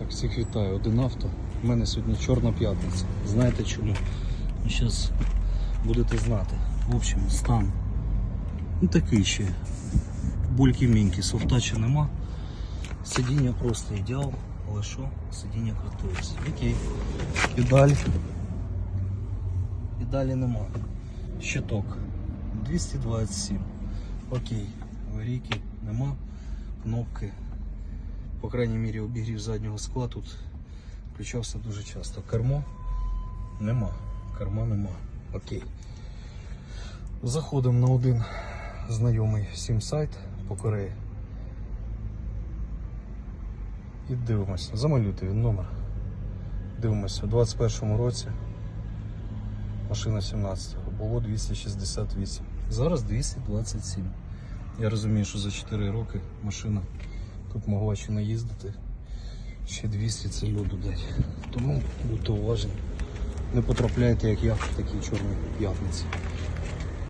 Так, всіх вітаю, один авто. У мене сьогодні чорна п'ятниця. Знаєте чому? Зараз будете знати. В общем, стан. Ну такий ще. Бульки міньки, софтача нема. Сидіння просто ідеал, але що? Сидіння крутується. Окей. І далі. І далі нема. Щиток. 227. Окей. Аварійки нема. Кнопки. По крайній мірі обігрів заднього скла тут включався дуже часто. Кермо нема. Керма нема. Окей. Заходимо на один знайомий сім сайт по Кореї. І дивимося. Замалюйте він номер. Дивимося, у 21 році. Машина 17-го. Було 268. Зараз 227. Я розумію, що за 4 роки машина тут могла ще наїздити. Ще 200 це люду дать. Тому будьте уважні. Не потрапляйте, як я, в такі чорні п'ятниці.